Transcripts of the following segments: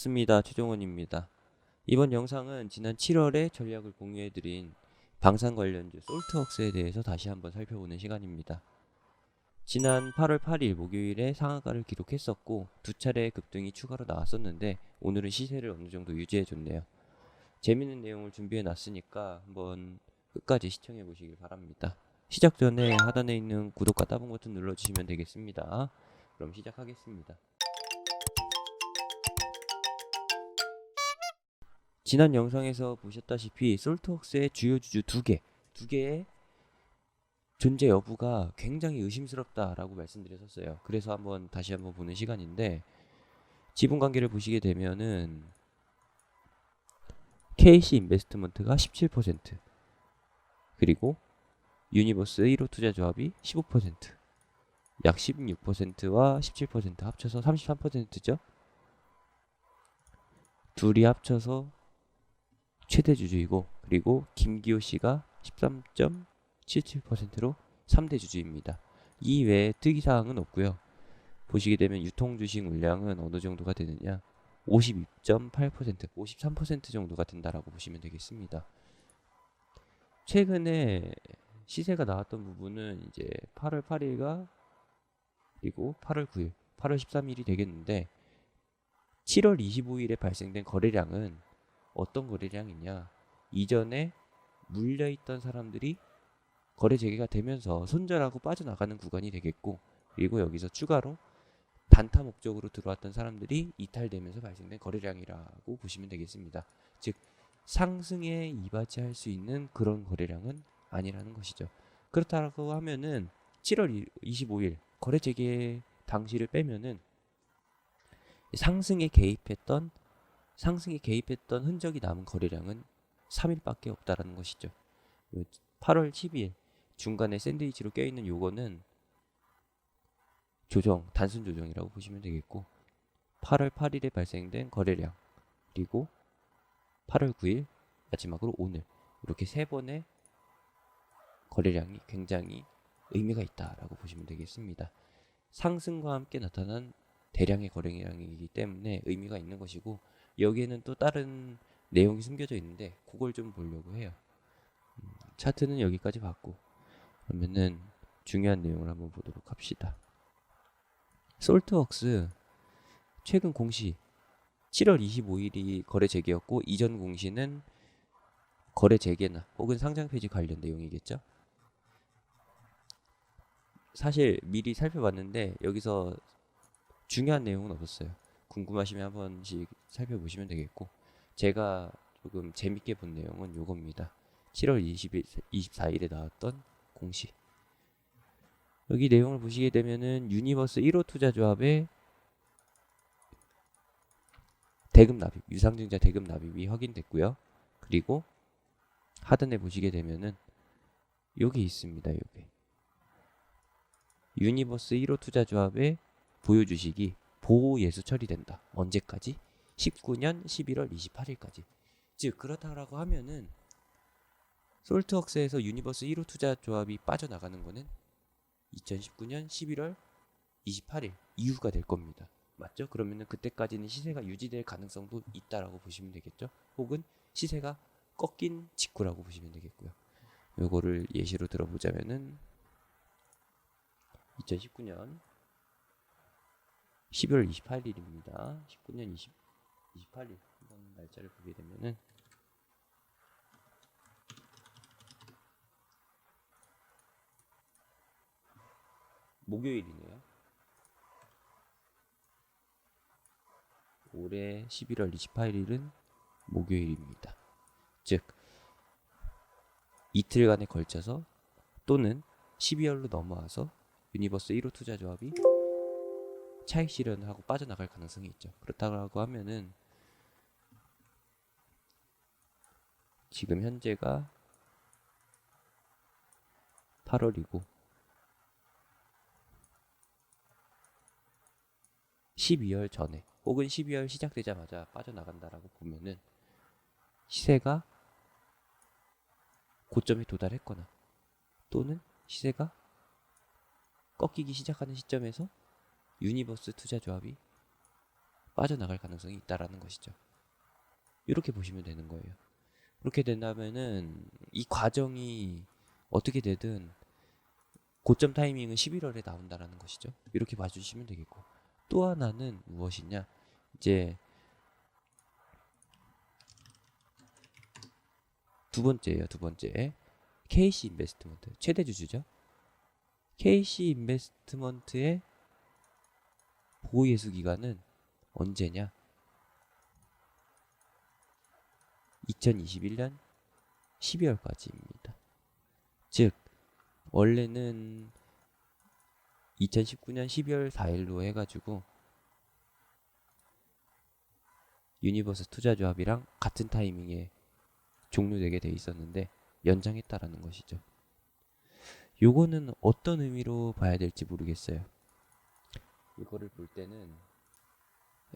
반갑습니다. 최종원입니다. 이번 영상은 지난 7월에 전략을 공유해드린 방산 관련주 솔트웍스에 대해서 다시 한번 살펴보는 시간입니다. 지난 8월 8일 목요일에 상한가를 기록했었고 두 차례 급등이 추가로 나왔었는데 오늘은 시세를 어느 정도 유지해줬네요. 재밌는 내용을 준비해 놨으니까 한번 끝까지 시청해 보시길 바랍니다. 시작 전에 하단에 있는 구독과 따봉 버튼 눌러주시면 되겠습니다. 그럼 시작하겠습니다. 지난 영상에서 보셨다시피 솔트웍스의 주요 주주 두 개, 두 개의 존재 여부가 굉장히 의심스럽다라고 말씀드렸었어요. 그래서 한번 다시 한번 보는 시간인데 지분 관계를 보시게 되면은 KC 인베스트먼트가 17% 그리고 유니버스 1호 투자 조합이 15%, 약 16%와 17% 합쳐서 33%죠. 둘이 합쳐서 최대 주주이고 그리고 김기호 씨가 13.77%로 3대 주주입니다. 이 외에 특이 사항은 없고요. 보시게 되면 유통 주식 물량은 어느 정도가 되느냐? 52.8%, 53% 정도가 된다라고 보시면 되겠습니다. 최근에 시세가 나왔던 부분은 이제 8월 8일과 그리고 8월 9일, 8월 13일이 되겠는데 7월 25일에 발생된 거래량은 어떤 거래량이냐? 이전에 물려있던 사람들이 거래 재개가 되면서 손절하고 빠져나가는 구간이 되겠고 그리고 여기서 추가로 단타 목적으로 들어왔던 사람들이 이탈되면서 발생된 거래량이라고 보시면 되겠습니다. 즉 상승에 이바지할 수 있는 그런 거래량은 아니라는 것이죠. 그렇다고 하면은 7월 25일 거래 재개 당시를 빼면은 상승에 개입했던 상승에 개입했던 흔적이 남은 거래량은 3일밖에 없다라는 것이죠. 8월 10일 중간에 샌드위치로 껴있는 요거는 조정, 단순 조정이라고 보시면 되겠고 8월 8일에 발생된 거래량 그리고 8월 9일 마지막으로 오늘 이렇게 세 번의 거래량이 굉장히 의미가 있다라고 보시면 되겠습니다. 상승과 함께 나타난 대량의 거래량이기 때문에 의미가 있는 것이고 여기에는 또 다른 내용이 숨겨져 있는데 그걸 좀 보려고 해요. 음, 차트는 여기까지 봤고 그러면은 중요한 내용을 한번 보도록 합시다. 솔트웍스 최근 공시 7월 25일이 거래 재개였고 이전 공시는 거래 재개나 혹은 상장 폐지 관련 내용이겠죠. 사실 미리 살펴봤는데 여기서 중요한 내용은 없었어요. 궁금하시면 한 번씩 살펴보시면 되겠고 제가 조금 재밌게 본 내용은 요겁니다. 7월 20일, 24일에 나왔던 공시 여기 내용을 보시게 되면은 유니버스 1호 투자 조합의 대금 납입, 유상증자 대금 납입이 확인됐고요. 그리고 하단에 보시게 되면은 여기 있습니다. 여기 유니버스 1호 투자 조합의 보유 주식이 보호 예수 처리된다. 언제까지? 19년 11월 28일까지. 즉 그렇다라고 하면은 솔트웍스에서 유니버스 1호 투자 조합이 빠져나가는 거는 2019년 11월 28일 이후가 될 겁니다. 맞죠? 그러면은 그때까지는 시세가 유지될 가능성도 있다라고 보시면 되겠죠? 혹은 시세가 꺾인 직후라고 보시면 되겠고요. 요거를 예시로 들어보자면은 2019년 12월 28일입니다. 19년 20, 28일 한번 날짜를 보게 되면은 목요일이네요. 올해 11월 28일은 목요일입니다. 즉 이틀간에 걸쳐서 또는 12월로 넘어와서 유니버스 1호 투자 조합이 차익 실현하고 빠져나갈 가능성이 있죠. 그렇다고 하면은 지금 현재가 8월이고 12월 전에 혹은 12월 시작되자마자 빠져나간다라고 보면은 시세가 고점에 도달했거나 또는 시세가 꺾이기 시작하는 시점에서 유니버스 투자 조합이 빠져나갈 가능성이 있다라는 것이죠. 이렇게 보시면 되는 거예요. 그렇게 된다면은 이 과정이 어떻게 되든 고점 타이밍은 11월에 나온다라는 것이죠. 이렇게 봐주시면 되겠고 또 하나는 무엇이냐 이제 두 번째예요. 두 번째 KC 인베스트먼트 최대 주주죠. KC 인베스트먼트의 보호 예수 기간은 언제냐? 2021년 12월까지입니다. 즉 원래는 2019년 12월 4일로 해가지고 유니버스 투자조합이랑 같은 타이밍에 종료되게 돼 있었는데 연장했다라는 것이죠. 요거는 어떤 의미로 봐야 될지 모르겠어요. 이거를 볼 때는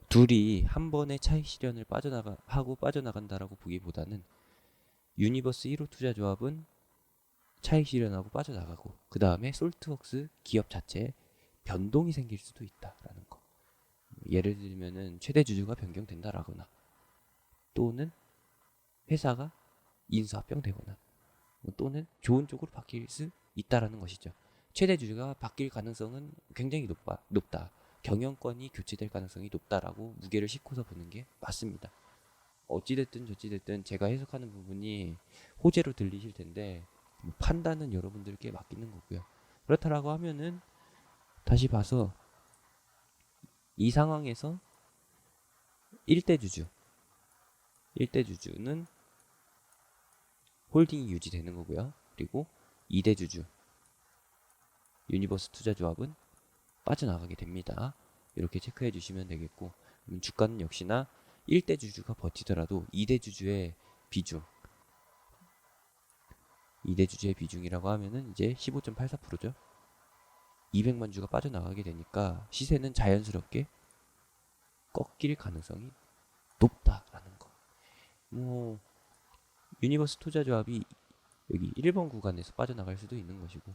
둘이 한 번에 차익 실현을 빠져나가 하고 빠져나간다라고 보기보다는 유니버스 1호 투자 조합은 차익 실현하고 빠져나가고 그 다음에 솔트웍스 기업 자체에 변동이 생길 수도 있다라는 거. 예를 들면은 최대 주주가 변경된다라거나 또는 회사가 인수합병되거나 뭐 또는 좋은 쪽으로 바뀔 수 있다라는 것이죠. 최대 주주가 바뀔 가능성은 굉장히 높아, 높다. 경영권이 교체될 가능성이 높다라고 무게를 싣고서 보는 게 맞습니다. 어찌됐든 저찌됐든 제가 해석하는 부분이 호재로 들리실 텐데 뭐 판단은 여러분들께 맡기는 거고요. 그렇다라고 하면은 다시 봐서 이 상황에서 1대 주주 1대 주주는 홀딩이 유지되는 거고요. 그리고 2대 주주 유니버스 투자조합은 빠져나가게 됩니다. 이렇게 체크해 주시면 되겠고 그럼 주가는 역시나 1대 주주가 버티더라도 2대 주주의 비중 2대 주주의 비중이라고 하면은 이제 15.84%죠. 200만 주가 빠져나가게 되니까 시세는 자연스럽게 꺾일 가능성이 높다라는 거. 뭐 유니버스 투자조합이 여기 1번 구간에서 빠져나갈 수도 있는 것이고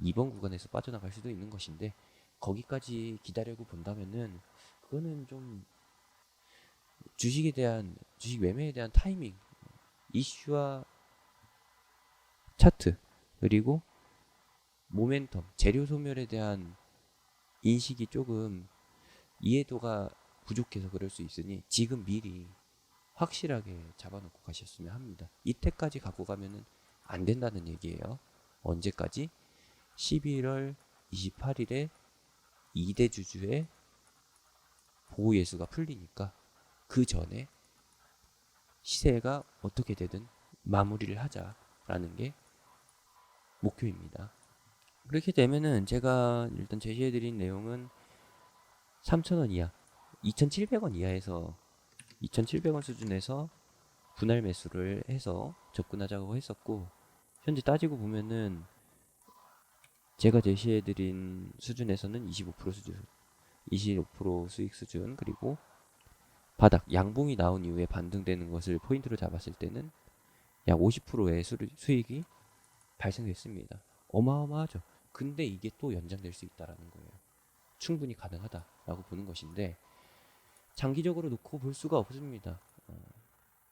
2번 구간에서 빠져나갈 수도 있는 것인데 거기까지 기다려고 본다면은 그거는 좀 주식에 대한 주식 매매에 대한 타이밍 이슈와 차트 그리고 모멘텀 재료 소멸에 대한 인식이 조금 이해도가 부족해서 그럴 수 있으니 지금 미리 확실하게 잡아놓고 가셨으면 합니다. 이때까지 갖고 가면은 안 된다는 얘기예요. 언제까지? 11월 28일에 2대 주주의 보호 예수가 풀리니까 그 전에 시세가 어떻게 되든 마무리를 하자라는 게 목표입니다. 그렇게 되면은 제가 일단 제시해드린 내용은 3,000원 이하, 2,700원 이하에서 2,700원 수준에서 분할 매수를 해서 접근하자고 했었고 현재 따지고 보면은 제가 제시해드린 수준에서는 25% 수준, 25% 수익 수준 그리고 바닥 양봉이 나온 이후에 반등되는 것을 포인트로 잡았을 때는 약 50%의 수익이 발생됐습니다. 어마어마하죠. 근데 이게 또 연장될 수 있다라는 거예요. 충분히 가능하다라고 보는 것인데 장기적으로 놓고 볼 수가 없습니다. 어,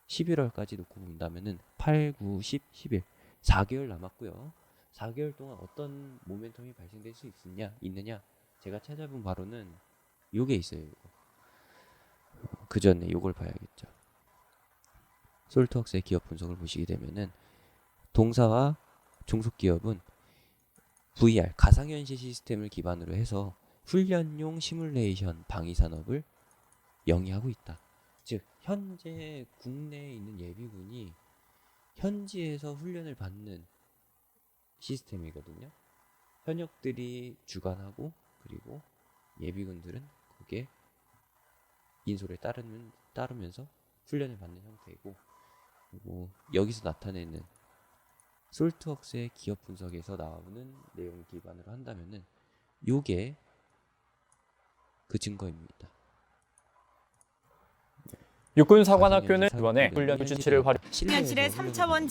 11월까지 놓고 본다면은 8, 9, 10, 11 4개월 남았고요. 4개월 동안 어떤 모멘텀이 발생될 수 있느냐 있느냐 제가 찾아본 바로는 요게 있어요. 요거. 어, 그 전에 요걸 봐야겠죠. 솔트웍스의 기업 분석을 보시게 되면은 동사와 종속기업은 VR 가상현실 시스템을 기반으로 해서 훈련용 시뮬레이션 방위 산업을 영위하고 있다. 즉 현재 국내에 있는 예비군이 현지에서 훈련을 받는 시스템이거든요. 현역들이 주관하고 그리고 예비군들은 거기에 인솔에 따르면, 따르면서 훈련을 받는 형태이고 그리고 여기서 나타내는 솔트웍스의 기업 분석에서 나오는 내용 기반으로 한다면은 요게 그 증거입니다. 육군 사관학교는 이번에 훈련 유지치를 활용 훈련실에 3차원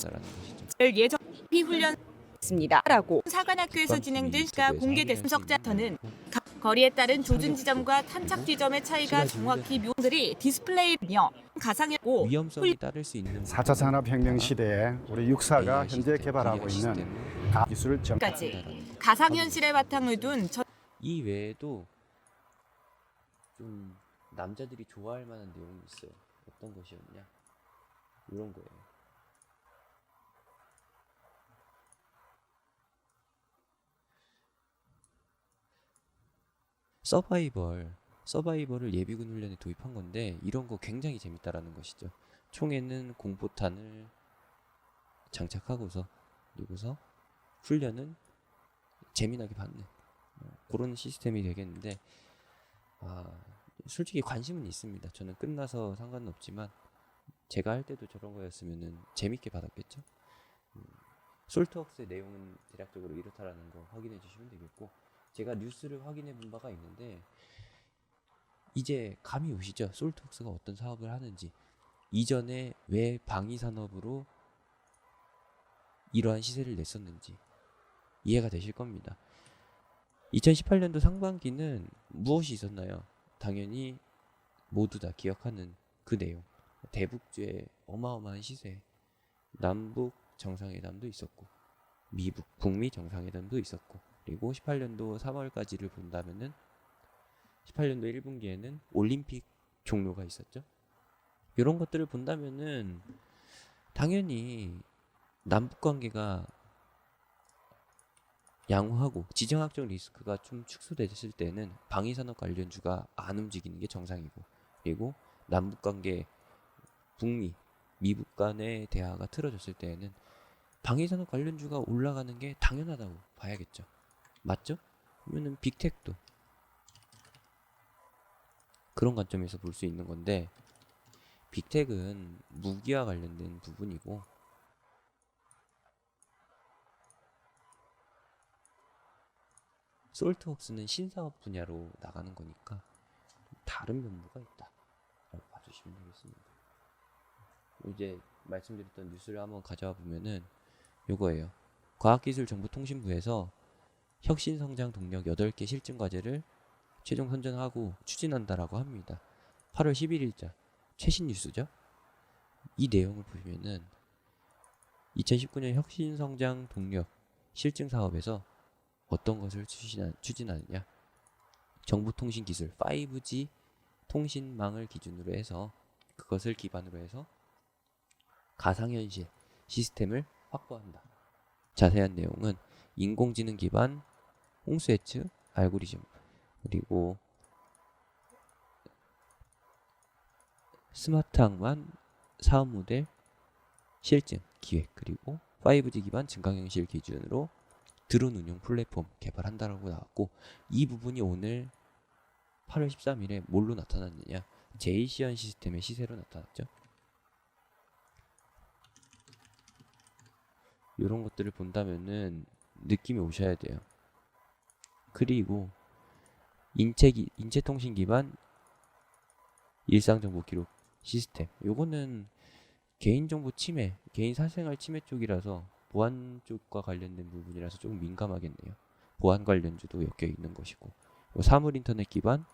예정 비훈련 있습니다. 라고 사관학교에서 진행된 시가 공개된 분석자터는 거리에 따른 조준 지점과 탄착 지점의 차이가 정확히 묘들이 디스플레이며 가상이고 위험성이 따를 수 있는 4차 산업혁명 시대에 우리 육사가 현재 개발하고 있는 시스템을 가- 기술을 전 까지 가상현실의 바탕을 둔 전- 이 외에도 좀 남자들이 좋아할 만한 내용이 있어요. 어떤 것이었냐? 이런 거예요. 서바이벌, 서바이벌을 예비군 훈련에 도입한 건데 이런 거 굉장히 재밌다라는 것이죠. 총에는 공포탄을 장착하고서 그리고서 훈련은 재미나게 받는 어, 그런 시스템이 되겠는데 아 솔직히 관심은 있습니다. 저는 끝나서 상관은 없지만 제가 할 때도 저런 거였으면은 재밌게 받았겠죠. 음, 솔트웍스의 내용은 대략적으로 이렇다라는 거 확인해 주시면 되겠고 제가 뉴스를 확인해 본 바가 있는데 이제 감이 오시죠. 솔트웍스가 어떤 사업을 하는지 이전에 왜 방위 산업으로 이러한 시세를 냈었는지 이해가 되실 겁니다. 2018년도 상반기는 무엇이 있었나요? 당연히 모두 다 기억하는 그 내용. 대북주의 어마어마한 시세. 남북 정상회담도 있었고, 미북, 북미 정상회담도 있었고, 그리고 18년도 3월까지를 본다면은 18년도 1분기에는 올림픽 종료가 있었죠. 이런 것들을 본다면은 당연히 남북 관계가 양호하고 지정학적 리스크가 좀 축소됐을 때는 방위산업 관련주가 안 움직이는 게 정상이고 그리고 남북 관계 북미 미북 간의 대화가 틀어졌을 때에는 방위산업 관련주가 올라가는 게 당연하다고 봐야겠죠 맞죠? 그러면은 빅텍도 그런 관점에서 볼 수 있는 건데 빅텍은 무기와 관련된 부분이고 솔트웍스는 신사업 분야로 나가는 거니까 좀 다른 면모가 있다. 라고 봐주시면 되겠습니다. 이제 말씀드렸던 뉴스를 한번 가져와 보면은 요거예요. 과학기술정보통신부에서 혁신 성장 동력 8개 실증 과제를 최종 선정하고 추진한다라고 합니다. 8월 11일자 최신 뉴스죠. 이 내용을 보시면은 2019년 혁신 성장 동력 실증 사업에서 어떤 것을 추진하, 추진하느냐? 정보통신 기술 5G 통신망을 기준으로 해서 그것을 기반으로 해서 가상현실 시스템을 확보한다. 자세한 내용은 인공지능 기반 홍수해츠 알고리즘. 그리고 스마트 항만 사업 모델 실증 기획 그리고 5G 기반 증강현실 기준으로 드론 운용 플랫폼 개발한다라고 나왔고 이 부분이 오늘 8월 13일에 뭘로 나타났느냐? 제이시언 시스템의 시세로 나타났죠. 이런 것들을 본다면은 느낌이 오셔야 돼요 그리고 인체 기, 인체 통신 기반 일상 정보 기록 시스템 요거는 개인정보 침해, 개인 사생활 침해 쪽이라서 보안 쪽과 관련된 부분이라서 조금 민감하겠네요. 보안 관련주도 엮여 있는 것이고 요 사물 인터넷 기반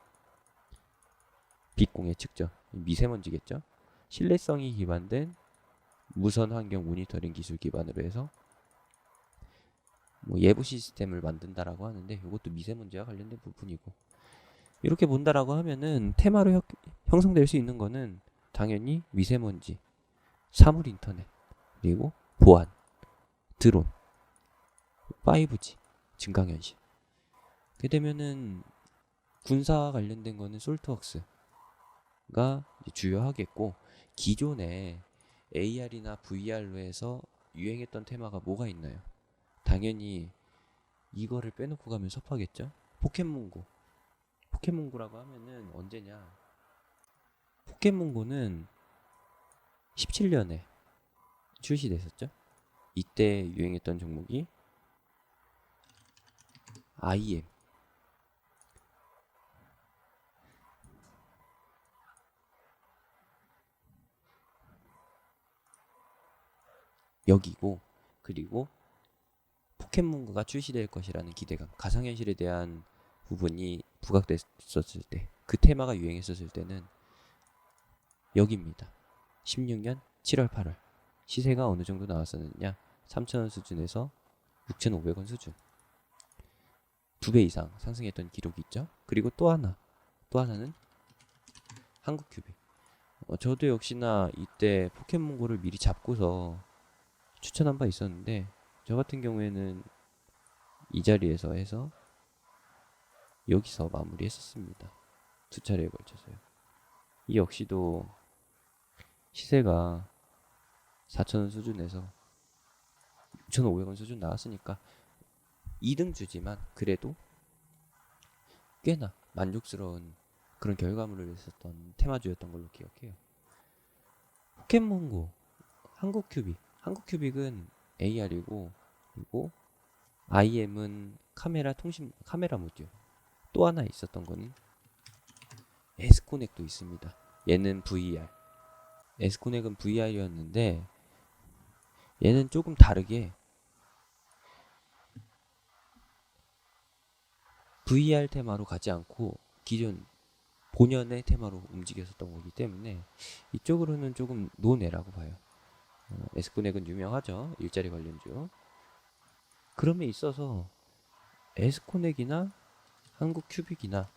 빛공해 측정 미세먼지겠죠. 신뢰성이 기반된 무선 환경 모니터링 기술 기반으로 해서 뭐 예보 시스템을 만든다라고 하는데 이것도 미세먼지와 관련된 부분이고 이렇게 본다라고 하면은 테마로 형- 형성될 수 있는 거는 당연히 미세먼지, 사물 인터넷, 그리고 보안, 드론, 5G, 증강현실. 그렇게 되면은 군사와 관련된 거는 솔트웍스가 주요하겠고 기존에 AR이나 VR로 해서 유행했던 테마가 뭐가 있나요? 당연히 이거를 빼놓고 가면 섭하겠죠? 포켓몬고. 포켓몬고라고 하면은 언제냐? 포켓몬고는 17년에 출시됐었죠? 이때 유행했던 종목이 IM 여기고 그리고 포켓몬고가 출시될 것이라는 기대감 가상현실에 대한 부분이 부각됐었을 때, 그 테마가 유행했었을 때는 여기입니다. 16년 7월 8월 시세가 어느 정도 나왔었느냐? 3,000원 수준에서 6,500원 수준. 두 배 이상 상승했던 기록이 있죠. 그리고 또 하나, 또 하나는 한국 큐빅. 어, 저도 역시나 이때 포켓몬고를 미리 잡고서 추천한 바 있었는데 저 같은 경우에는 이 자리에서 해서 여기서 마무리했었습니다. 두 차례에 걸쳐서요. 이 역시도 시세가 4,000원 수준에서 6,500원 수준 나왔으니까 2등 주지만 그래도 꽤나 만족스러운 그런 결과물을 냈었던 테마주였던 걸로 기억해요. 포켓몬고 한국 큐빅 한국 큐빅은 AR이고 그리고 IM은 카메라 통신 카메라 모듈 또 하나 있었던 거는 에스코넥도 있습니다. 얘는 VR 에스코넥은 VR이었는데 얘는 조금 다르게 VR 테마로 가지 않고 기존 본연의 테마로 움직였었던 거기 때문에 이쪽으로는 조금 노네라고 봐요. 어, 에스코넥은 유명하죠. 일자리 관련주. 그럼에 있어서 에스코넥이나 한국 큐빅이나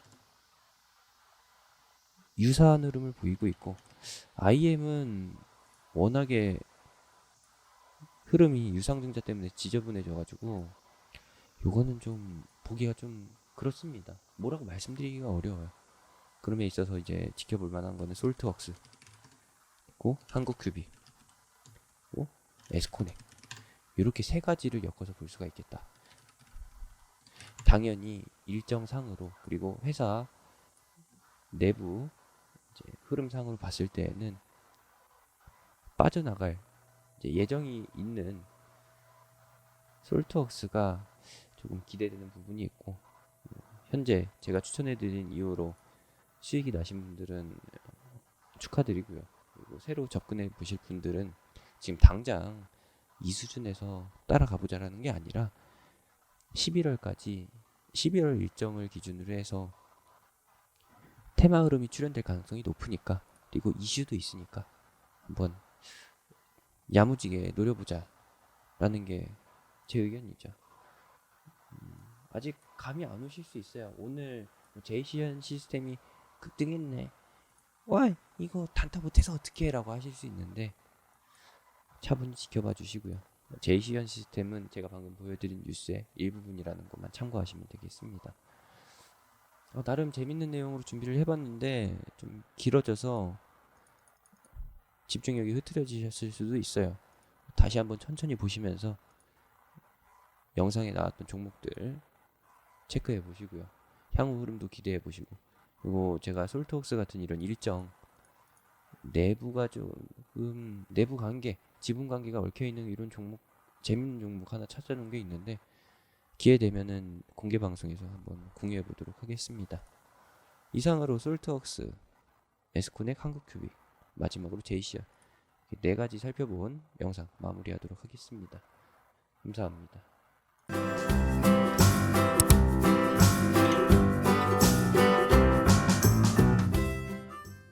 유사한 흐름을 보이고 있고 IM은 워낙에 흐름이 유상증자 때문에 지저분해져 가지고 요거는 좀 보기가 좀 그렇습니다. 뭐라고 말씀드리기가 어려워요. 그럼에 있어서 이제 지켜볼 만한 거는 솔트웍스 고 한국 큐빅 고 에스코넥 이렇게 세 가지를 엮어서 볼 수가 있겠다. 당연히 일정상으로 그리고 회사 내부 흐름상으로 봤을 때에는 빠져나갈 예정이 있는 솔트웍스가 조금 기대되는 부분이 있고 현재 제가 추천해드린 이후로 수익이 나신 분들은 축하드리고요. 그리고 새로 접근해 보실 분들은 지금 당장 이 수준에서 따라가 보자라는 게 아니라 11월까지 11월 일정을 기준으로 해서 테마 흐름이 출현될 가능성이 높으니까 그리고 이슈도 있으니까 한번 야무지게 노려보자 라는 게 제 의견이죠. 음, 아직 감이 안 오실 수 있어요. 오늘 뭐 제이시언 시스템이 급등했네. 와 이거 단타 못해서 어떻게 라고 하실 수 있는데 차분히 지켜봐 주시고요. 제이시언 시스템은 제가 방금 보여드린 뉴스의 일부분이라는 것만 참고하시면 되겠습니다. 어, 나름 재밌는 내용으로 준비를 해봤는데 좀 길어져서 집중력이 흐트러지셨을 수도 있어요. 다시 한번 천천히 보시면서 영상에 나왔던 종목들 체크해 보시고요. 향후 흐름도 기대해 보시고 그리고 제가 솔트웍스 같은 이런 일정 내부가 조금 내부 관계, 지분 관계가 얽혀 있는 이런 종목 재밌는 종목 하나 찾아놓은 게 있는데 기회 되면은 공개 방송에서 한번 공유해 보도록 하겠습니다. 이상으로 솔트웍스, 에스코넥, 한국큐빅, 마지막으로 제이시아 네 가지 살펴본 영상 마무리하도록 하겠습니다. 감사합니다.